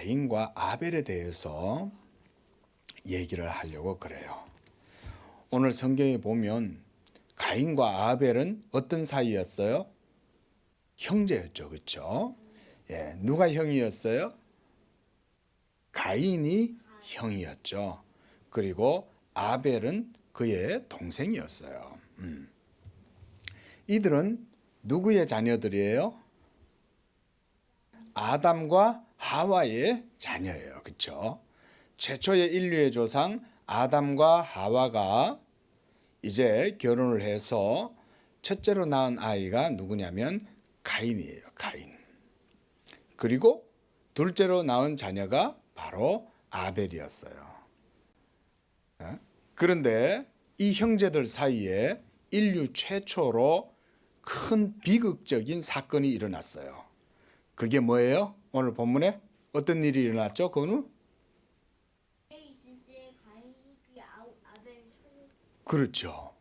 가인과 아벨에 대해서 얘기를 하려고 그래요. 오늘 성경에 보면 가인과 아벨은 어떤 사이였어요? 형제였죠. 그렇죠? 예, 누가 형이었어요? 가인이 형이었죠. 그리고 아벨은 그의 동생이었어요. 음. 이들은 누구의 자녀들이에요? 아담과 하와의 자녀예요. 그렇죠? 최초의 인류의 조상 아담과 하와가 이제 결혼을 해서 첫째로 낳은 아이가 누구냐면 가인이에요. 가인. 그리고 둘째로 낳은 자녀가 바로 아벨이었어요. 어? 그런데 이 형제들 사이에 인류 최초로 큰 비극적인 사건이 일어났어요. 그게 뭐예요? 오늘 본문에 어떤 일이 일어났죠? 그거는 그렇죠.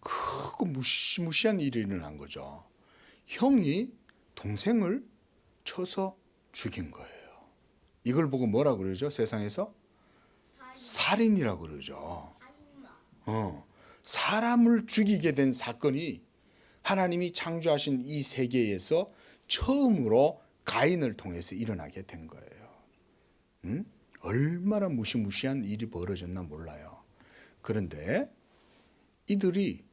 크고 무시무시한 일이 일어난 거죠. 형이 동생을 쳐서 죽인 거예요. 이걸 보고 뭐라 그러죠? 세상에서 살인 이라고 그러죠. 살인마 어, 사람을 죽이게 된 사건이 하나님이 창조하신 이 세계에서 처음으로 가인을 통해서 일어나게 된 거예요. 음? 얼마나 무시무시한 일이 벌어졌나 몰라요. 그런데 이들이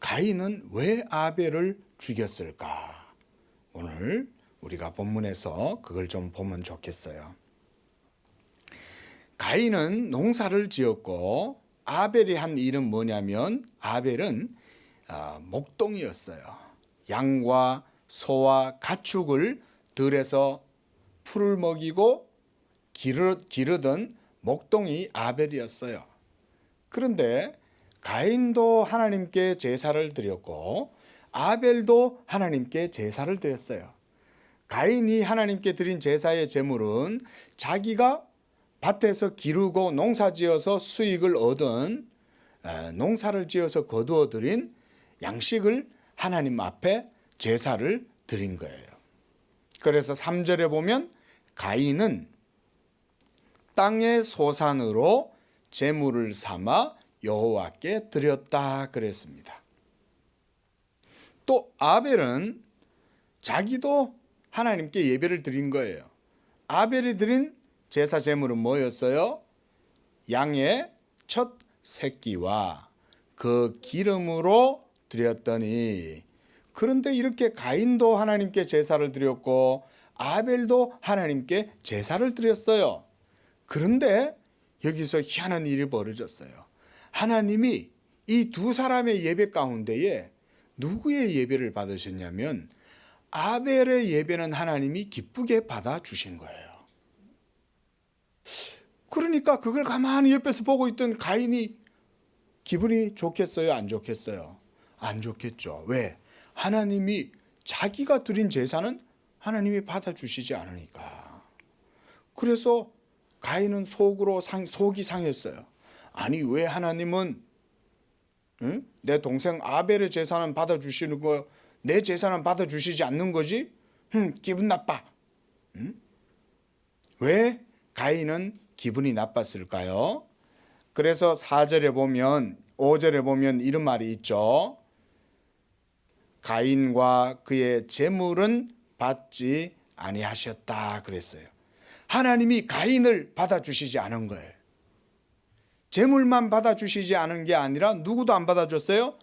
가인은 왜 아벨을 죽였을까? 오늘 우리가 본문에서 그걸 좀 보면 좋겠어요. 가인은 농사를 지었고 아벨이 한 일은 뭐냐면 아벨은 아, 목동이었어요. 양과 소와 가축을 들에서 풀을 먹이고 기르, 기르던 목동이 아벨이었어요. 그런데 가인도 하나님께 제사를 드렸고 아벨도 하나님께 제사를 드렸어요. 가인이 하나님께 드린 제사의 제물은 자기가 밭에서 기르고 농사지어서 수익을 얻은 에, 농사를 지어서 거두어 들인 양식을 하나님 앞에 제사를 드린 거예요. 그래서 3절에 보면 가인은 땅의 소산으로 제물을 삼아 여호와께 드렸다 그랬습니다. 또 아벨은 자기도 하나님께 예배를 드린 거예요. 아벨이 드린 제사 제물은 뭐였어요? 양의 첫 새끼와 그 기름으로 드렸더니 그런데 이렇게 가인도 하나님께 제사를 드렸고 아벨도 하나님께 제사를 드렸어요. 그런데 여기서 희한한 일이 벌어졌어요. 하나님이 이 두 사람의 예배 가운데에 누구의 예배를 받으셨냐면 아벨의 예배는 하나님이 기쁘게 받아 주신 거예요. 그러니까 그걸 가만히 옆에서 보고 있던 가인이 기분이 좋겠어요, 안 좋겠어요? 안 좋겠죠. 왜? 하나님이 자기가 드린 제사는 하나님이 받아주시지 않으니까. 그래서 가인은 속으로 상, 속이 상했어요. 아니 왜 하나님은 응? 내 동생 아벨의 제사는 받아주시는 거, 내 제사는 받아주시지 않는 거지? 응, 기분 나빠. 응? 왜 가인은 기분이 나빴을까요? 그래서 4절에 보면 5절에 보면 이런 말이 있죠. 가인과 그의 재물은 받지 아니하셨다 그랬어요. 하나님이 가인을 받아주시지 않은 거예요. 재물만 받아주시지 않은 게 아니라 누구도 안 받아줬어요?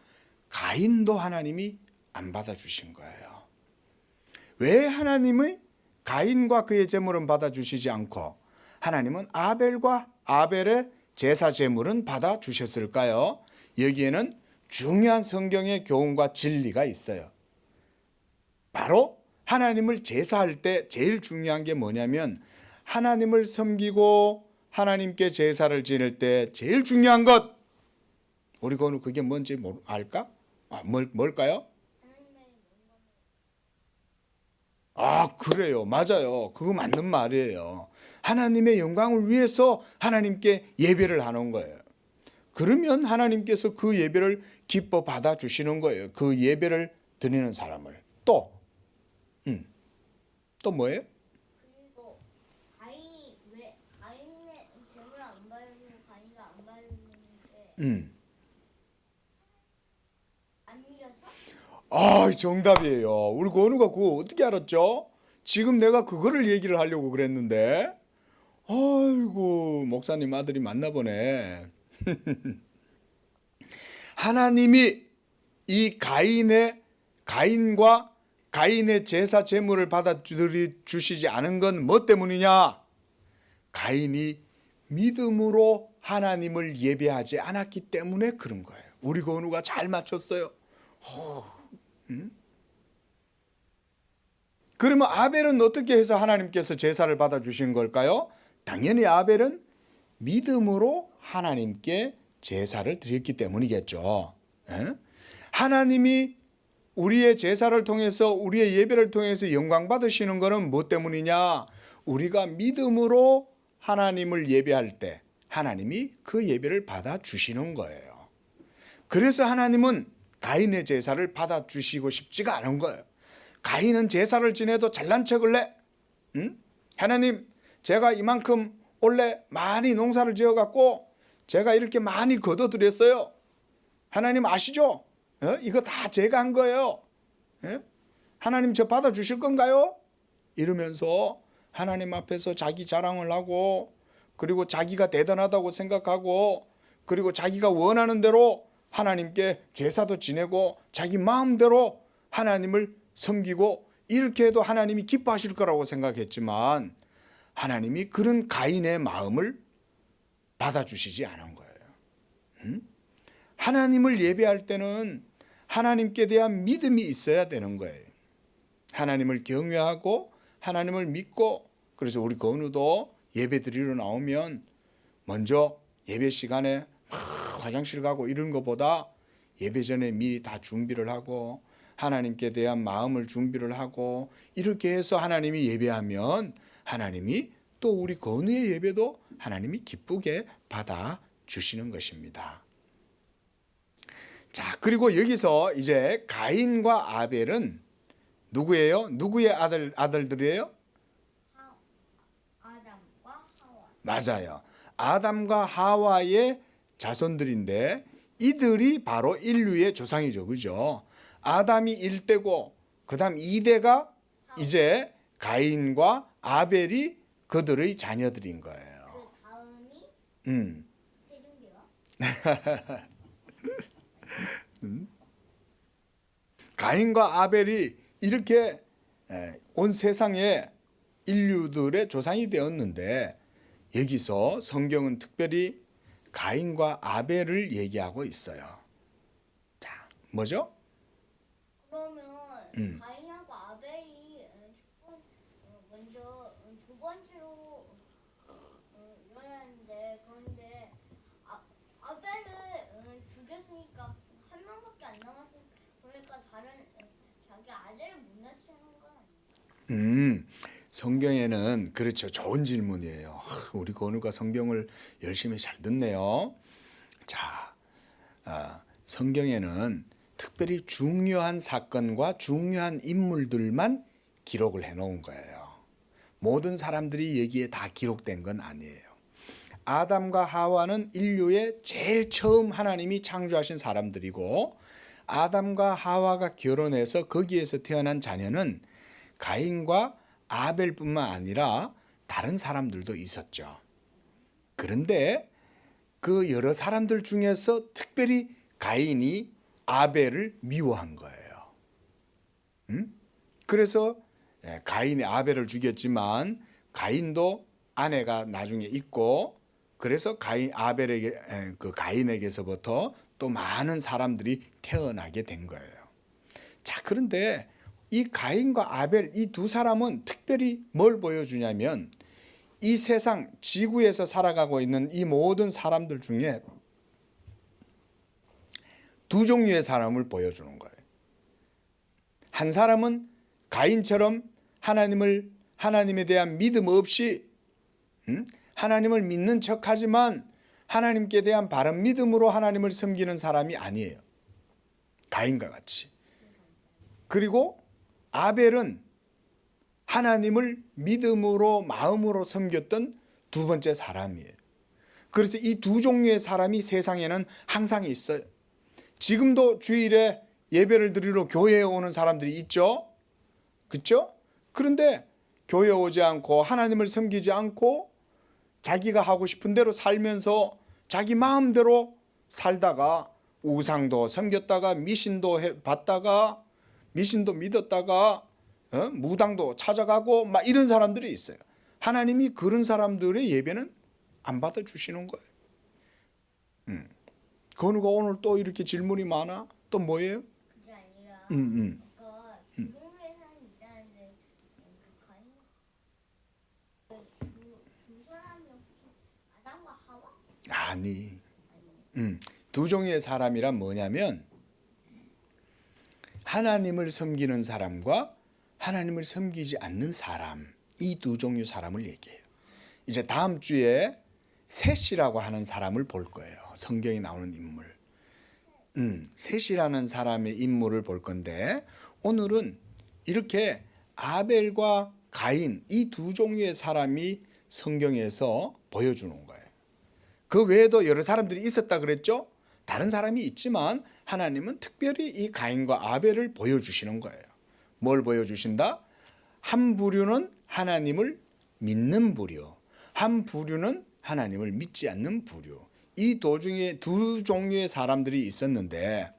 가인도 하나님이 안 받아주신 거예요. 왜 하나님의 가인과 그의 재물은 받아주시지 않고 하나님은 아벨과 아벨의 제사 제물은 받아주셨을까요? 여기에는 중요한 성경의 교훈과 진리가 있어요. 바로 하나님을 제사할 때 제일 중요한 게 뭐냐면 하나님을 섬기고 하나님께 제사를 지낼 때 제일 중요한 것 우리 거는 그게 뭔지 알까? 아, 뭘, 뭘까요? 아, 그래요. 맞아요. 그거 맞는 말이에요. 하나님의 영광을 위해서 하나님께 예배를 하는 거예요. 그러면 하나님께서 그 예배를 기뻐 받아 주시는 거예요. 그 예배를 드리는 사람을 또, 음, 또 뭐예요? 그리고 가인이 왜 가인의 재물 안 바르는 가인이 안 바르는데 음. 안 믿어서? 아, 정답이에요. 우리 고은우가 그 어떻게 알았죠? 지금 내가 그거를 얘기를 하려고 그랬는데, 아이고 목사님 아들이 맞나 보네. 하나님이 이 가인의 가인과 가인의 제사 제물을 받아 주시지 않은 건 뭐 때문이냐? 가인이 믿음으로 하나님을 예배하지 않았기 때문에 그런 거예요. 우리 건우가 잘 맞췄어요. 그러면 아벨은 어떻게 해서 하나님께서 제사를 받아 주신 걸까요? 당연히 아벨은 믿음으로 하나님께 제사를 드렸기 때문이겠죠. 예? 하나님이 우리의 제사를 통해서 우리의 예배를 통해서 영광 받으시는 것은 뭐 때문이냐? 우리가 믿음으로 하나님을 예배할 때 하나님이 그 예배를 받아 주시는 거예요. 그래서 하나님은 가인의 제사를 받아 주시고 싶지가 않은 거예요. 가인은 제사를 지내도 잘난 척을 내. 응? 하나님, 제가 이만큼 원래 많이 농사를 지어 갖고 제가 이렇게 많이 거둬 들였어요. 하나님 아시죠? 어? 이거 다 제가 한 거예요. 예? 하나님 저 받아 주실 건가요? 이러면서 하나님 앞에서 자기 자랑을 하고 그리고 자기가 대단하다고 생각하고 그리고 자기가 원하는 대로 하나님께 제사도 지내고 자기 마음대로 하나님을 섬기고 이렇게 해도 하나님이 기뻐하실 거라고 생각했지만 하나님이 그런 가인의 마음을 받아주시지 않은 거예요. 음? 하나님을 예배할 때는 하나님께 대한 믿음이 있어야 되는 거예요. 하나님을 경외하고 하나님을 믿고 그래서 우리 건우도 예배 드리러 나오면 먼저 예배 시간에 막 화장실 가고 이런 것보다 예배 전에 미리 다 준비를 하고 하나님께 대한 마음을 준비를 하고 이렇게 해서 하나님이 예배하면 하나님이 또 우리 건우의 예배도 하나님이 기쁘게 받아 주시는 것입니다. 자, 그리고 여기서 이제 가인과 아벨은 누구예요? 누구의 아들 아들들이에요? 하, 아담과 하와. 맞아요. 아담과 하와의 자손들인데 이들이 바로 인류의 조상이죠. 그죠? 아담이 1대고 그다음 2대가 이제 가인과 아벨이 그들의 자녀들인 거예요. 그 다음이 음. 세종대왕. 가인과 아벨이 이렇게 에, 온 세상에 인류들의 조상이 되었는데 여기서 성경은 특별히 가인과 아벨을 얘기하고 있어요. 자, 뭐죠? 그러면 음. 가인하고 아벨이 어, 첫 번, 어, 먼저 어, 두 어, 아, 어. 그러니까 어. 음, 성경에는 그렇죠. 좋은 질문이에요. 하, 우리 건우가 성경을 열심히 잘 듣네요. 자, 아, 성경에는 특별히 중요한 사건과 중요한 인물들만 기록을 해놓은 거예요. 모든 사람들이 여기에 다 기록된 건 아니에요. 아담과 하와는 인류의 제일 처음 하나님이 창조하신 사람들이고 아담과 하와가 결혼해서 거기에서 태어난 자녀는 가인과 아벨뿐만 아니라 다른 사람들도 있었죠. 그런데 그 여러 사람들 중에서 특별히 가인이 아벨을 미워한 거예요. 음? 그래서 예, 가인이 아벨을 죽였지만 가인도 아내가 나중에 있고 그래서 가인 아벨에게 에, 그 가인에게서부터 또 많은 사람들이 태어나게 된 거예요. 자, 그런데 이 가인과 아벨 이 두 사람은 특별히 뭘 보여주냐면 이 세상 지구에서 살아가고 있는 이 모든 사람들 중에 두 종류의 사람을 보여주는 거예요. 한 사람은 가인처럼 하나님을 하나님에 대한 믿음 없이 음? 하나님을 믿는 척하지만 하나님께 대한 바른 믿음으로 하나님을 섬기는 사람이 아니에요. 가인과 같이. 그리고 아벨은 하나님을 믿음으로 마음으로 섬겼던 두 번째 사람이에요. 그래서 이 두 종류의 사람이 세상에는 항상 있어요. 지금도 주일에 예배를 드리러 교회에 오는 사람들이 있죠. 그렇죠? 그런데 교회 오지 않고 하나님을 섬기지 않고 자기가 하고 싶은 대로 살면서 자기 마음대로 살다가 우상도 섬겼다가 미신도 해- 받다가 미신도 믿었다가 어? 무당도 찾아가고 막 이런 사람들이 있어요. 하나님이 그런 사람들의 예배는 안 받아 주시는 거예요. 음. 건우가 오늘 또 이렇게 질문이 많아? 또 뭐예요? 음, 음. 아까 주동류의 사람이 있다는데 그 가인 그두 사람이 혹시 아담과 하와? 아니. 음. 두 종류의 사람이란 뭐냐면 하나님을 섬기는 사람과 하나님을 섬기지 않는 사람 이 두 종류 사람을 얘기해요. 이제 다음 주에 셋이라고 하는 사람을 볼 거예요. 성경에 나오는 인물. 음, 셋이라는 사람의 인물을 볼 건데 오늘은 이렇게 아벨과 가인 이 두 종류의 사람이 성경에서 보여주는 거예요. 그 외에도 여러 사람들이 있었다 그랬죠? 다른 사람이 있지만 하나님은 특별히 이 가인과 아벨을 보여주시는 거예요. 뭘 보여주신다? 한 부류는 하나님을 믿는 부류, 한 부류는 하나님을 믿지 않는 부류. 이 도중에 두 종류의 사람들이 있었는데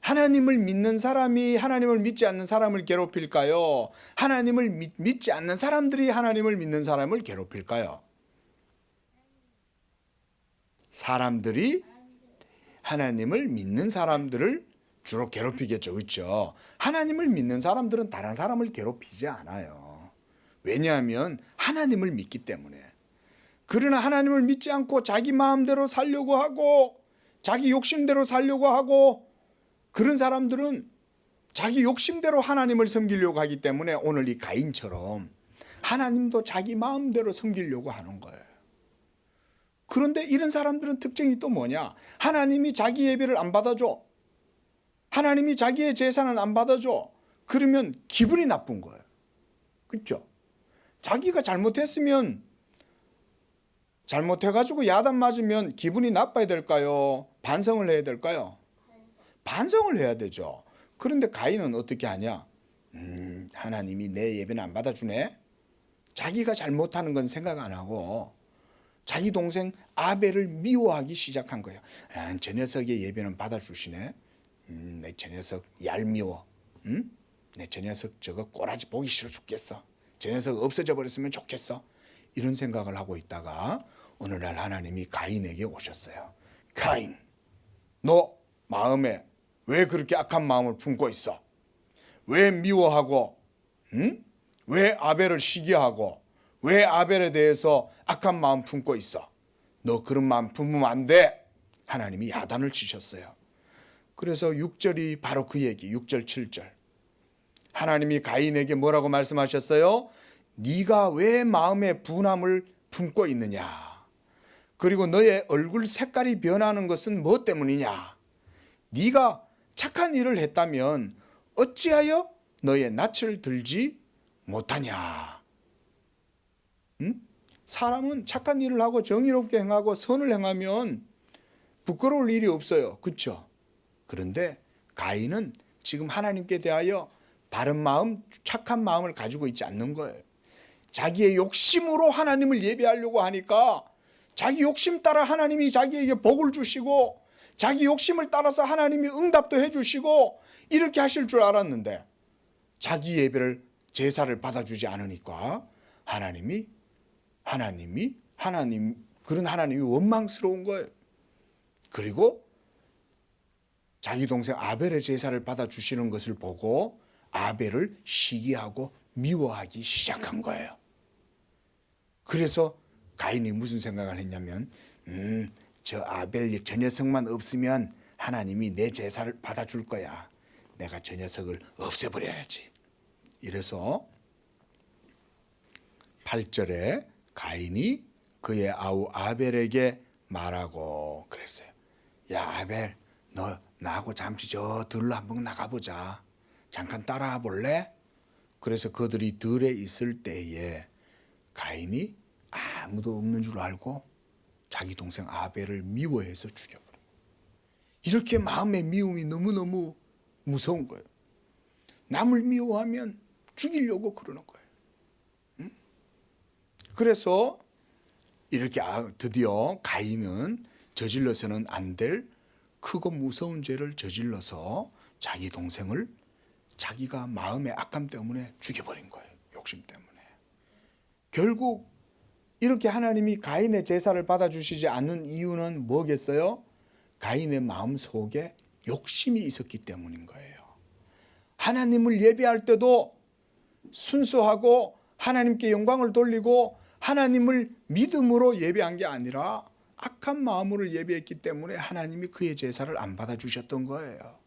하나님을 믿는 사람이 하나님을 믿지 않는 사람을 괴롭힐까요? 하나님을 믿, 믿지 않는 사람들이 하나님을 믿는 사람을 괴롭힐까요? 사람들이 하나님을 믿는 사람들을 주로 괴롭히겠죠. 그렇죠? 하나님을 믿는 사람들은 다른 사람을 괴롭히지 않아요. 왜냐하면 하나님을 믿기 때문에. 그러나 하나님을 믿지 않고 자기 마음대로 살려고 하고 자기 욕심대로 살려고 하고 그런 사람들은 자기 욕심대로 하나님을 섬기려고 하기 때문에 오늘 이 가인처럼 하나님도 자기 마음대로 섬기려고 하는 거예요. 그런데 이런 사람들은 특징이 또 뭐냐? 하나님이 자기 예배를 안 받아줘. 하나님이 자기의 제사는 안 받아줘. 그러면 기분이 나쁜 거예요. 그렇죠? 자기가 잘못했으면 잘못해가지고 야단 맞으면 기분이 나빠야 될까요? 반성을 해야 될까요? 반성을 해야 되죠. 그런데 가인은 어떻게 하냐? 음, 하나님이 내 예배는 안 받아주네. 자기가 잘못하는 건 생각 안 하고 자기 동생 아벨을 미워하기 시작한 거예요. 아, 저 녀석의 예배는 받아주시네. 음, 내저 녀석 얄미워. 음? 내저 녀석 저거 꼬라지 보기 싫어 죽겠어. 저 녀석 없어져 버렸으면 좋겠어. 이런 생각을 하고 있다가 어느 날 하나님이 가인에게 오셨어요. 가인, 너 마음에 왜 그렇게 악한 마음을 품고 있어? 왜 미워하고, 응? 왜 아벨을 시기하고, 왜 아벨에 대해서 악한 마음 품고 있어? 너 그런 마음 품으면 안 돼. 하나님이 야단을 치셨어요. 그래서 6절이 바로 그 얘기, 6절, 7절. 하나님이 가인에게 뭐라고 말씀하셨어요? 네가 왜 마음에 분함을 품고 있느냐? 그리고 너의 얼굴 색깔이 변하는 것은 뭐 때문이냐? 네가 착한 일을 했다면 어찌하여 너의 낯을 들지 못하냐? 응? 사람은 착한 일을 하고 정의롭게 행하고 선을 행하면 부끄러울 일이 없어요. 그렇죠? 그런데 가인은 지금 하나님께 대하여 바른 마음, 착한 마음을 가지고 있지 않는 거예요. 자기의 욕심으로 하나님을 예배하려고 하니까 자기 욕심 따라 하나님이 자기에게 복을 주시고 자기 욕심을 따라서 하나님이 응답도 해 주시고 이렇게 하실 줄 알았는데 자기 예배를 제사를 받아주지 않으니까 하나님이 하나님이 하나님 그런 하나님이 원망스러운 거예요. 그리고 자기 동생 아벨의 제사를 받아 주시는 것을 보고 아벨을 시기하고 미워하기 시작한 거예요. 그래서 가인이 무슨 생각을 했냐면, 음, 저 아벨 저 녀석만 없으면 하나님이 내 제사를 받아 줄 거야. 내가 저 녀석을 없애버려야지. 이래서 8절에 가인이 그의 아우 아벨에게 말하고 그랬어요. 야 아벨, 너 나하고 잠시 저 들로 한번 나가보자. 잠깐 따라와 볼래? 그래서 그들이 들에 있을 때에 가인이 아무도 없는 줄 알고 자기 동생 아벨을 미워해서 죽여버린 거예요. 이렇게 마음의 미움이 너무너무 무서운 거예요. 남을 미워하면 죽이려고 그러는 거예요. 응? 그래서 이렇게 아- 드디어 가인은 저질러서는 안 될 크고 무서운 죄를 저질러서 자기 동생을 자기가 마음의 악감 때문에 죽여버린 거예요. 욕심 때문에. 결국 이렇게 하나님이 가인의 제사를 받아주시지 않는 이유는 뭐겠어요? 가인의 마음 속에 욕심이 있었기 때문인 거예요. 하나님을 예배할 때도 순수하고 하나님께 영광을 돌리고 하나님을 믿음으로 예배한 게 아니라 악한 마음으로 예배했기 때문에 하나님이 그의 제사를 안 받아주셨던 거예요.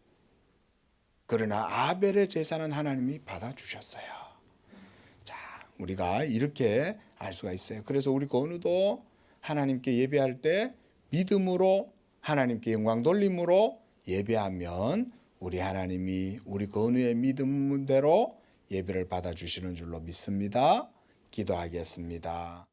그러나 아벨의 제사는 하나님이 받아주셨어요. 자, 우리가 이렇게 알 수가 있어요. 그래서 우리 건우도 하나님께 예배할 때 믿음으로 하나님께 영광 돌림으로 예배하면 우리 하나님이 우리 건우의 믿음대로 예배를 받아주시는 줄로 믿습니다. 기도하겠습니다.